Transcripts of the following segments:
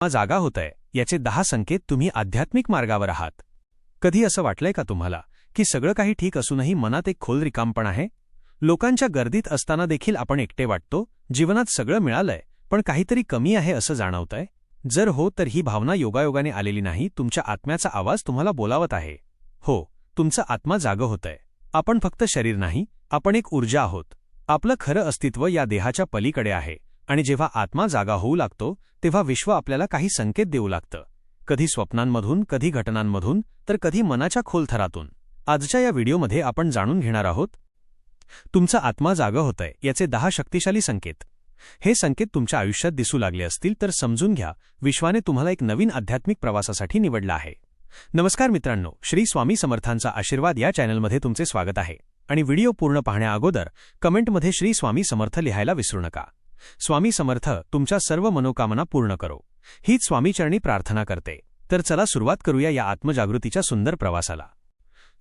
आत्मा जागा होतय याचे दहा संकेत तुम्ही आध्यात्मिक मार्गावर आहात. कधी असं वाटलंय का तुम्हाला की सगळं काही ठीक असूनही मनात एक खोल रिकामपण आहे? लोकांच्या गर्दीत असताना देखील आपण एकटे वाटतो जीवनात सगळं मिळालंय पण काहीतरी कमी आहे असं जाणवतंय? जर हो तर ही भावना योगायोगाने आलेली नाही तुमच्या आत्म्याचा आवाज तुम्हाला बोलावत आहे. हो तुमचं आत्मा जागं होतंय. आपण फक्त शरीर नाही आपण एक ऊर्जा आहोत. आपलं खरं अस्तित्व या देहाच्या पलीकडे आहे. आणि जेव्हा आत्मा जागा होऊ लागतो तेव्हा विश्व आपल्याला काही संकेत देऊ लागतं. कधी स्वप्नांमधून कधी घटनांमधून तर कधी मनाच्या खोलथरातून. आजच्या या व्हिडिओमध्ये आपण जाणून घेणार आहोत तुमचा आत्मा जागा होतंय याचे दहा शक्तिशाली संकेत. हे संकेत तुमच्या आयुष्यात दिसू लागले असतील तर समजून घ्या विश्वाने तुम्हाला एक नवीन आध्यात्मिक प्रवासासाठी निवडला आहे. नमस्कार मित्रांनो श्री स्वामी समर्थांचा आशीर्वाद या चॅनलमध्ये तुमचे स्वागत आहे. आणि व्हिडिओ पूर्ण पाहण्याअगोदर कमेंटमध्ये श्री स्वामी समर्थ लिहायला विसरू नका. स्वामी समर्थ तुमच्या सर्व मनोकामना पूर्ण करो. हीच स्वामीचरणी प्रार्थना करते. तर चला सुरुवात करूया या आत्मजागृतीच्या सुंदर प्रवासाला.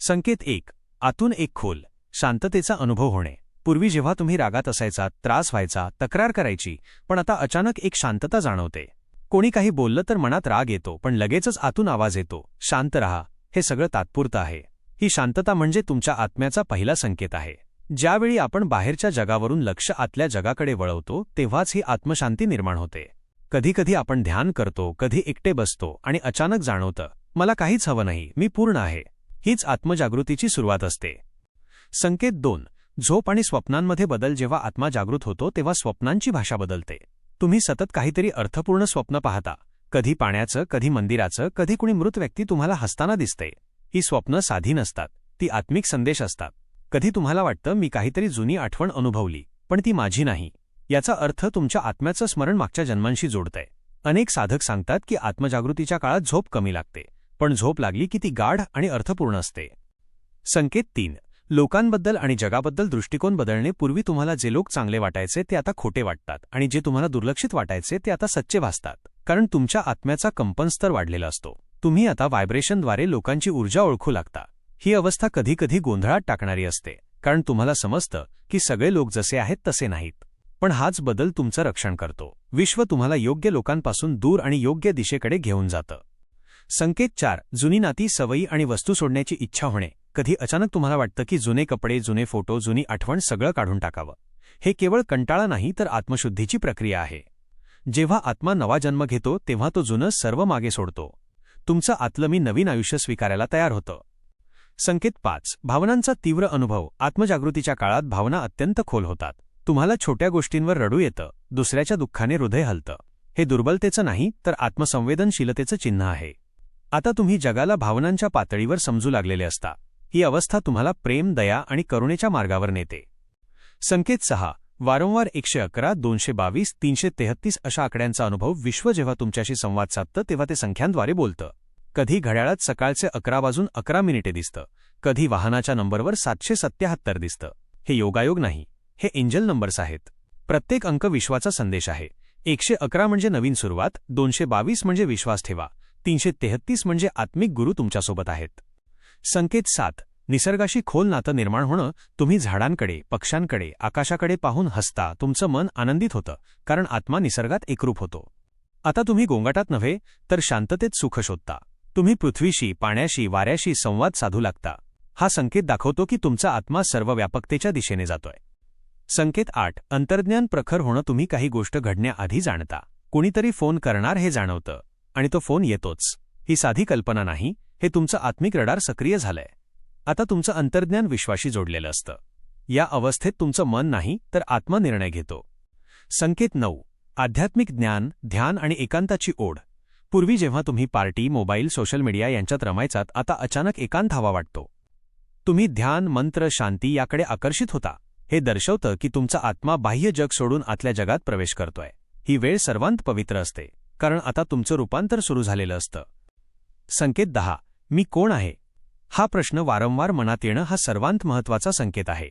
संकेत एक. आतून एक खोल. शांततेचा अनुभव होणे. पूर्वी जेव्हा तुम्ही रागात असायचा त्रास व्हायचा तक्रार करायची पण आता अचानक एक शांतता जाणवते. कोणी काही बोललं तर मनात राग येतो पण लगेचच आतून आवाज येतो. शांत रहा. हे सगळं तात्पुरतं आहे. ही शांतता म्हणजे तुमच्या आत्म्याचा पहिला संकेत आहे. ज्यावेळी आपण बाहेरच्या जगावरून लक्ष आतल्या जगाकडे वळवतो तेव्हाच ही आत्मशांती निर्माण होते. कधीकधी आपण ध्यान करतो कधी एकटे बसतो आणि अचानक जाणवतं मला काहीच हवं नाही मी पूर्ण आहे. हीच आत्मजागृतीची सुरुवात असते. संकेत दोन झोप आणि स्वप्नांमध्ये बदल जेव्हा आत्मा जागृत होतो तेव्हा स्वप्नांची भाषा बदलते. तुम्ही सतत काहीतरी अर्थपूर्ण स्वप्न पाहता. कधी पाण्याचं कधी मंदिराचं कधी कुणी मृत व्यक्ती तुम्हाला हसताना दिसते. ही स्वप्न साधी नसतात. ती आत्मिक संदेश असतात. कधी तुम्हाला वाटतं मी काहीतरी जुनी आठवण अनुभवली पण ती माझी नाही. याचा अर्थ तुमच्या आत्म्याचं स्मरण मागच्या जन्मांशी जोडतंय. अनेक साधक सांगतात की आत्मजागृतीच्या काळात झोप कमी लागते पण झोप लागली की ती गाढ आणि अर्थपूर्ण असते. संकेत तीन. लोकांबद्दल आणि जगाबद्दल दृष्टिकोन बदलणे पूर्वी तुम्हाला जे लोक चांगले वाटायचे ते आता खोटे वाटतात आणि जे तुम्हाला दुर्लक्षित वाटायचे ते आता सच्चे भासतात कारण तुमच्या आत्म्याचा कंपनस्तर वाढलेला असतो. तुम्ही आता व्हायब्रेशनद्वारे लोकांची ऊर्जा ओळखू लागता. ही अवस्था कधीकधी गोंधळात टाकणारी असते कारण तुम्हाला समजतं की सगळे लोक जसे आहेत तसे नाहीत. पण हाच बदल तुमचं रक्षण करतो. विश्व तुम्हाला योग्य लोकांपासून दूर आणि योग्य दिशेकडे घेऊन जातं. संकेत चार जुनी नाती सवयी आणि वस्तू सोडण्याची इच्छा होणे. कधी अचानक तुम्हाला वाटतं की जुने कपडे जुने फोटो जुनी आठवण सगळं काढून टाकावं. हे केवळ कंटाळा नाही तर आत्मशुद्धीची प्रक्रिया आहे. जेव्हा आत्मा नवा जन्म घेतो तेव्हा तो जुनं सर्व मागे सोडतो. तुमचं आतलं मी नवीन आयुष्य स्वीकारायला तयार होतं. संकेत पाच. भावनांचा तीव्र अनुभव. आत्मजागृतीच्या काळात भावना अत्यंत खोल होतात. तुम्हाला छोट्या गोष्टींवर रडू येतं. दुसऱ्याच्या दुःखाने हृदय हलतं. हे दुर्बलतेचं नाही तर आत्मसंवेदनशीलतेचं चिन्ह आहे. आता तुम्ही जगाला भावनांच्या पातळीवर समजू लागलेले असता. ही अवस्था तुम्हाला प्रेम दया आणि करुणेच्या मार्गावर नेते. संकेत सहा. वारंवार एकशे अकरा दोनशे बावीस तीनशे तेहत्तीस अशा आकड्यांचा अनुभव विश्व जेव्हा तुमच्याशी संवाद साधतं तेव्हा ते संख्यांद्वारे बोलतं. कधी घड्याळात सकाळचे अकरा वाजून अकरा मिनिटे दिसतं. कधी वाहनाच्या नंबरवर सातशे सत्याहत्तर दिसतं. हे योगायोग नाही. हे एंजल नंबर्स आहेत. प्रत्येक अंक विश्वाचा संदेश आहे. एकशे अकरा म्हणजे नवीन सुरुवात दोनशे बावीस म्हणजे विश्वास ठेवा तीनशे तेहत्तीस म्हणजे आत्मिक गुरु तुमच्यासोबत आहेत. संकेत सात निसर्गाशी खोल नातं निर्माण होणं तुम्ही झाडांकडे पक्ष्यांकडे आकाशाकडे पाहून हसता तुमचं मन आनंदित होतं कारण आत्मा निसर्गात एकरूप होतो. आता तुम्ही गोंगाटात नव्हे तर शांततेत सुख शोधता. तुम्ही पृथ्वीशी पाण्याशी वाऱ्याशी संवाद साधू लागता. हा संकेत दाखवतो की तुमचा आत्मा सर्व व्यापकतेच्या दिशेने जातोय. संकेत आठ. अंतर्ज्ञान प्रखर होणं तुम्ही काही गोष्ट घडण्याआधी जाणता. कुणीतरी फोन करणार हे जाणवतं. आणि तो फोन येतोच. ही साधी कल्पना नाही हे तुमचं आत्मिक रडार सक्रिय झालंय. आता तुमचं अंतर्ज्ञान विश्वाशी जोडलेलं असतं. या अवस्थेत तुमचं मन नाही तर आत्मनिर्णय घेतो. संकेत नऊ. आध्यात्मिक ज्ञान ध्यान आणि एकांताची ओढ. पूर्वी जेव्हा तुम्ही पार्टी मोबाईल सोशल मीडिया यांच्यात रमायचात आता अचानक एकांत हवा वाटतो. तुम्ही ध्यान मंत्र शांती याकडे आकर्षित होता. हे दर्शवतं की तुमचा आत्मा बाह्य जग सोडून आतल्या जगात प्रवेश करतोय. ही वेळ सर्वांत पवित्र असते कारण आता तुमचं रूपांतर सुरू झालेलं असतं. संकेत दहा मी कोण आहे? हा प्रश्न वारंवार मनात येणं हा सर्वांत महत्त्वाचा संकेत आहे.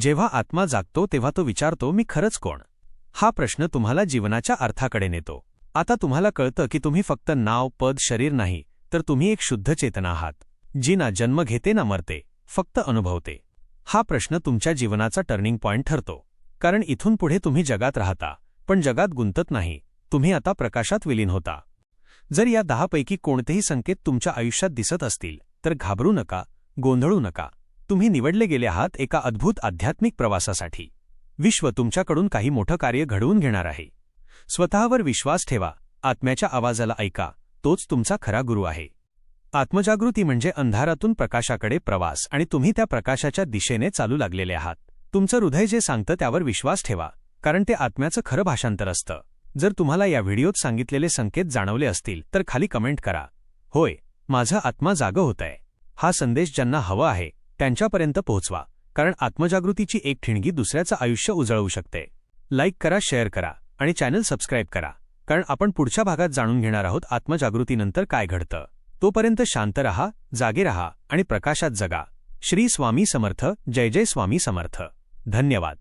जेव्हा आत्मा जागतो तेव्हा तो विचारतो मी खरंच कोण? हा प्रश्न तुम्हाला जीवनाच्या अर्थाकडे नेतो. आता तुम्हाला कळतं की तुम्ही फक्त नाव पद शरीर नाही तर तुम्ही एक शुद्ध चेतना आहात जी ना जन्म घेते ना मरते फक्त अनुभवते. हा प्रश्न तुमच्या जीवनाचा टर्निंग पॉइंट ठरतो. कारण इथून पुढे तुम्ही जगात राहता पण जगात गुंतत नाही तुम्ही आता प्रकाशात विलीन होता. जर या दहापैकी कोणतेही संकेत तुमच्या आयुष्यात दिसत असतील तर घाबरू नका गोंधळू नका. तुम्ही निवडले गेले आहात एका अद्भुत आध्यात्मिक प्रवासासाठी. विश्व तुमच्याकडून काही मोठं कार्य घडवून घेणार आहे. स्वतःवर विश्वास ठेवा. आत्म्याच्या आवाजाला ऐका. तोच तुमचा खरा गुरु आहे. आत्मजागृती म्हणजे अंधारातून प्रकाशाकडे प्रवास आणि तुम्ही त्या प्रकाशाच्या दिशेने चालू लागलेले आहात. तुमचं हृदय जे सांगतं त्यावर विश्वास ठेवा कारण ते आत्म्याचं खरं भाषांतर असतं. जर तुम्हाला या व्हिडिओत सांगितलेले संकेत जाणवले असतील तर खाली कमेंट करा. होय माझं आत्मा जागं होतंय. हा संदेश ज्यांना हवा आहे त्यांच्यापर्यंत पोहोचवा कारण आत्मजागृतीची एक ठिणगी दुसऱ्याचं आयुष्य उजळवू शकते. लाईक करा शेअर करा. आणि चॅनल सबस्क्राईब करा. कारण आपण पुढच्या भागात जाणून घेणार आहोत आत्मजागृतीनंतर काय घडतं. तोपर्यंत शांत रहा जागे रहा आणि प्रकाशात जगा. श्री स्वामी समर्थ जय जय स्वामी समर्थ. धन्यवाद.